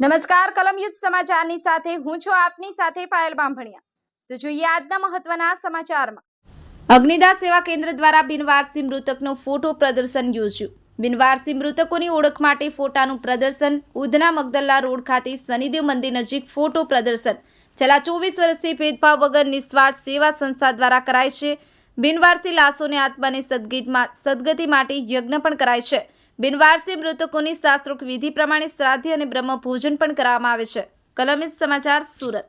નમસ્કાર કલમયુદ્ધ સમાચારની સાથે હું છું આપની સાથે પાયલ બાંભણિયા. તો જોઈએ આજના મહત્વના સમાચારમાં. અગ્નિદાસ સેવા કેન્દ્ર દ્વારા બિનવારસી મૃતકનો ફોટો પ્રદર્શન યોજ્યું. બિનવારસી મૃતકોની ઓળખ માટે ફોટાનું પ્રદર્શન ઉધના મગદલ્લા રોડ ખાતે શનિદેવ મંદિર નજીક ફોટો પ્રદર્શન. છેલ્લા ચોવીસ વર્ષથી ભેદભાવ વગર નિસ્વાર્થ સેવા સંસ્થા દ્વારા કરાય છે. બિનવારસી લાશોને આત્માની સદગીતમાં સદગતિ માટે યજ્ઞ પણ કરાય છે. બિનવારસી મૃતકોની શાસ્ત્રોક્ત વિધિ પ્રમાણે શ્રાદ્ધ અને બ્રહ્મ પૂજન પણ કરવામાં આવે છે. કલમિત સમાચાર સુરત.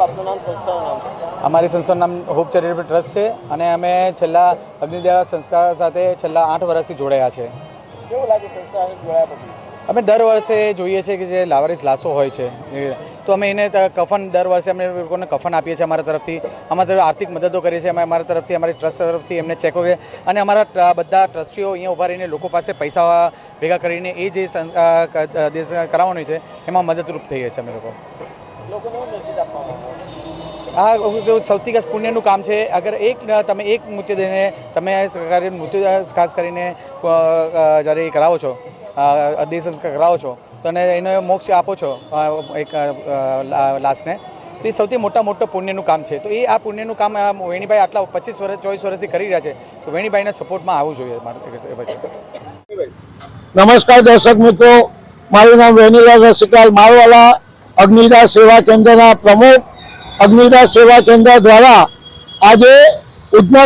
સાહેબ આપનું નામ સંસ્થાનું નામ? અમારી સંસ્થાનું નામ હોપ ચેરિટેબલ ટ્રસ્ટ છે અને અમે છેલ્લા અગ્નિદેવા સંસ્કાર સાથે છેલ્લા આઠ વર્ષથી જોડાયા છે. કેવું લાગે સંસ્થા જોડાયા પછી અમે દર વર્ષે જોઈએ છીએ કે જે લાવારીસ લાશો હોય છે. તો અમે એને કફન દર વર્ષે અમે લોકોને કફન આપીએ છીએ અમારા તરફથી. અમારા તરફ આર્થિક મદદો કરીએ છીએ. અમે અમારા તરફથી અમારી ટ્રસ્ટ તરફથી એમને ચેક કરીએ. અને અમારા બધા ટ્રસ્ટીઓ અહીંયા ઊભા રહીને લોકો પાસે પૈસા ભેગા કરીને એ જે કરાવવાનું છે એમાં મદદરૂપ થઈએ છીએ અમે લોકો. આ સૌથી ખાસ પુણ્યનું કામ છે. અગર એક તમે એક મૃત્યુદેહને તમે મૃત્યુ ખાસ કરીને જ્યારે એ કરાવો છો દેશ દેહ સંસ્કાર કરાવો છો તો એનો મોક્ષ આપો છો એક લાશને. તો એ સૌથી મોટા મોટો પુણ્યનું કામ છે. તો એ આ પુણ્યનું કામ આ વેણીભાઈ આટલા પચીસ વર્ષ ચોવીસ વર્ષથી કરી રહ્યા છે. તો વેણીભાઈના સપોર્ટમાં આવવું જોઈએ મારું પછી નમસ્કાર દર્શક મિત્રો. મારું નામ વેનીલા રસિકાલ મારવાલા. અગ્નિદાસ સેવા કેન્દ્રના પ્રમુખ અગ્નિદાસ સેવા કેન્દ્ર દ્વારા આજે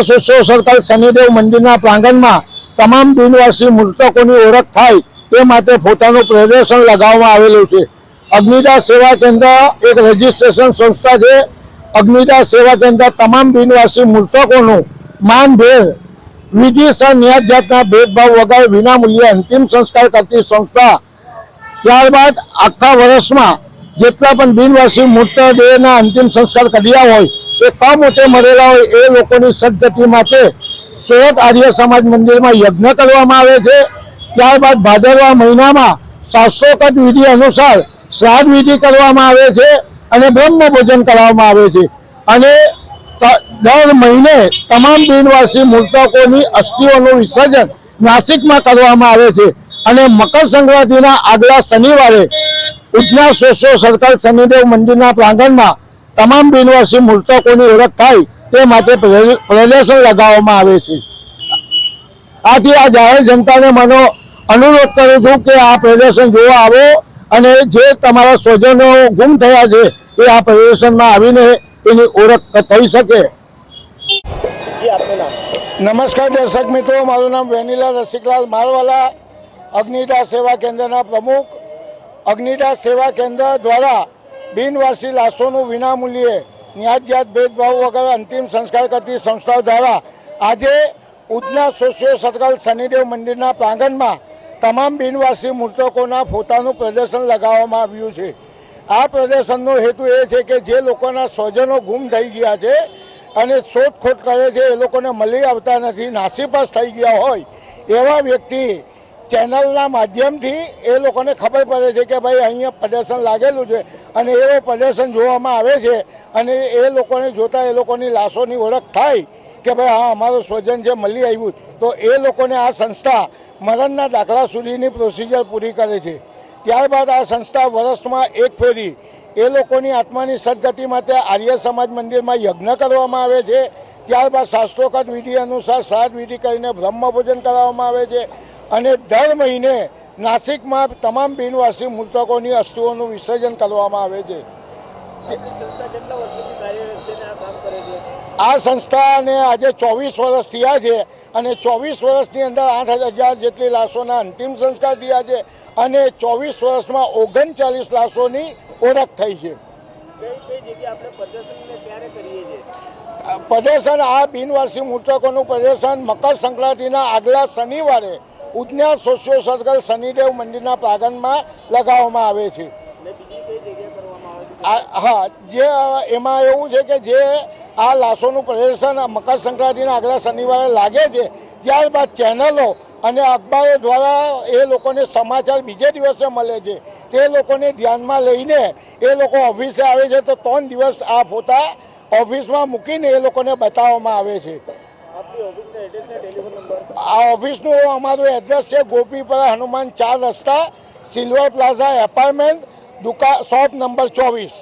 સોશિયો સર્કલ શનિદેવ મંદિરના પ્રાંગણમાં તમામ બિનવાસી મૃતકોની ઓળખ થાય તે માટે પોતાનું પ્રદર્શન લગાવવામાં આવેલું છે. અગ્નિદાસ સેવા કેન્દ્ર એક રજિસ્ટ્રેશન સંસ્થા છે. અગ્નિદાસ સેવા કેન્દ્ર તમામ બિનવાસી મૃતકોનું માનભેર વિધિસર ન્યાય જાતના ભેદભાવ વગર વિનામૂલ્યે અંતિમ સંસ્કાર કરતી સંસ્થા ત્યારબાદ આખા વર્ષમાં જેટલા પણ બિનવાસી મૃતદેહના અંતિમ સંસ્કાર કર્યા હોય, એ કમોટે મળેલા હોય એ લોકોની સદગતિ માટે સુરત આર્ય સમાજ મંદિરમાં યજ્ઞ કરવામાં આવે છે. ત્યારબાદ ભાદરવા મહિનામાં શાસ્ત્રોકત વિધિ અનુસાર શ્રાદ્ધ વિધિ કરવામાં આવે છે અને બ્રહ્મ ભોજન કરવામાં આવે છે. અને દર મહિને તમામ બિનવાસી મૃતકોની અસ્થિઓનું વિસર્જન નાસિકમાં કરવામાં આવે છે. અને મકર સંક્રાંતિના આગલા શનિવારે ઉજના સોશિયો સર્કલ શનિદેવ મંદિરના પ્રાંગણમાં તમામ બિનવાસી મૃતકોની ઓળખ થાય તે માટે પ્રદર્શન લગાવવામાં આવે છે. આથી આ જાહેર જનતાને મને અનુરોધ કરું છું કે આ પ્રદર્શન જોવા આવો અને જે તમારા સ્વજનો ગુમ થયા છે એ આ પ્રદર્શનમાં આવીને એની ઓળખ થઈ શકે. નમસ્કાર દર્શક મિત્રો, મારું નામ વેનીલા રસિકલાલ મારવાલા. અગ્નિદાસ સેવા કેન્દ્રના પ્રમુખ અગ્નિદાસ સેવા કેન્દ્ર દ્વારા બિનવારસી લાશોનું વિનામૂલ્યે ન્યાજ્યાત ભેદભાવ વગર અંતિમ સંસ્કાર કરતી સંસ્થાઓ દ્વારા આજે ઉધના સોશિયો સર્કલ શનિદેવ મંદિરના પ્રાંગણમાં તમામ બિનવારસી મૃતકોના ફોટાનું પ્રદર્શન લગાવવામાં આવ્યું છે. આ પ્રદર્શનનો હેતુ એ છે કે જે લોકોના સ્વજનો ગુમ થઈ ગયા છે અને શોધખોળ કરે છે, એ લોકોને મળી આવતા નથી, નાસીપાસ થઈ ગયા હોય એવા વ્યક્તિ ચેનલના માધ્યમથી એ લોકોને ખબર પડે છે કે ભાઈ અહીંયા પ્રદર્શન લાગેલું છે અને એ પ્રદર્શન જોવામાં આવે છે અને એ લોકોને જોતા એ લોકોની લાશોની ઓળખ થાય કે ભાઈ હા, અમારું સ્વજન જે મળી આવ્યું. તો એ લોકોને આ સંસ્થા મરણના દાખલા સુધીની પ્રોસિજર પૂરી કરે છે. ત્યારબાદ આ સંસ્થા વર્ષમાં એક ફેરી એ લોકોની આત્માની સદગતિ માટે આર્ય સમાજ મંદિરમાં યજ્ઞ કરવામાં આવે છે. ત્યારબાદ શાસ્ત્રોકત વિધિ અનુસાર શ્રાદ્ધ વિધિ કરીને બ્રહ્મ ભોજન કરાવવામાં આવે છે. અને દર મહિને નાસિકમાં તમામ બિનવાસી મૃતકોની અસ્થિઓનું વિસર્જન કરવામાં આવે છે. આ સંસ્થાને આજે ચોવીસ વર્ષ થયા છે અને ચોવીસ વર્ષની અંદર આઠ હજાર જેટલી લાશોના અંતિમ સંસ્કાર થયા છે અને ચોવીસ વર્ષમાં ઓગણચાલીસ લાશોની ઓળખ થઈ છે. પ્રદર્શન આ બિનવારસી મૃતકોનું પ્રદર્શન મકર સંક્રાંતિના આગલા શનિવારે ઉજ્ઞા સોશિયો સર્કલ શનિદેવ મંદિરના પ્રાંગણમાં લગાવવામાં આવે છે. હા, જે, એમાં એવું છે કે જે આ લાશોનું પ્રદર્શન મકર સંક્રાંતિના આગલા શનિવારે લાગે છે, ત્યારબાદ ચેનલો અને અખબારો દ્વારા એ લોકોને સમાચાર બીજે દિવસે મળે છે. તે લોકોને ધ્યાનમાં લઈને એ લોકો ઓફિસે આવે છે તો ત્રણ દિવસ આ ફોટા ઓફિસમાં મૂકીને એ લોકોને બતાવવામાં આવે છે. આ ઓફિસનું અમારું એડ્રેસ છે ગોપીપરા હનુમાન ચાર રસ્તા સિલ્વર પ્લાઝા એપાર્ટમેન્ટ દુકાન શોપ નંબર ચોવીસ.